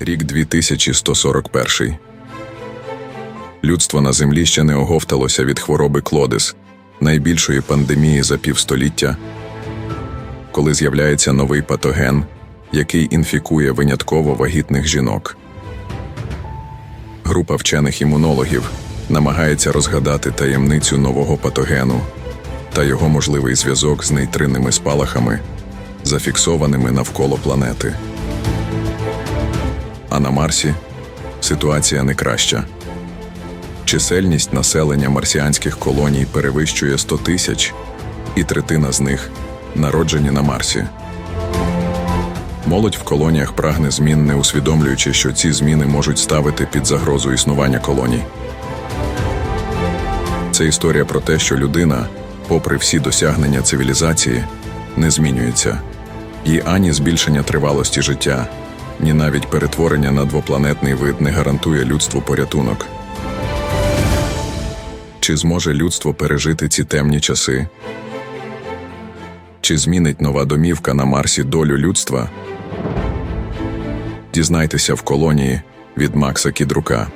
Рік 2141. Людство на землі ще не оговталося від хвороби Клодис, найбільшої пандемії за півстоліття, коли з'являється новий патоген, який інфікує винятково вагітних жінок. Група вчених імунологів намагається розгадати таємницю нового патогену та його можливий зв'язок з нейтринними спалахами, зафіксованими навколо планети. На Марсі ситуація не краща. Чисельність населення марсіанських колоній перевищує 100 тисяч, і третина з них народжені на Марсі. Молодь в колоніях прагне змін, не усвідомлюючи, що ці зміни можуть ставити під загрозу існування колоній. Це історія про те, що людина, попри всі досягнення цивілізації, не змінюється, і ані збільшення тривалості життя, ні навіть перетворення на двопланетний вид не гарантує людству порятунок. Чи зможе людство пережити ці темні часи? Чи змінить нова домівка на Марсі долю людства? Дізнайтеся в колонії від Макса Кідрука.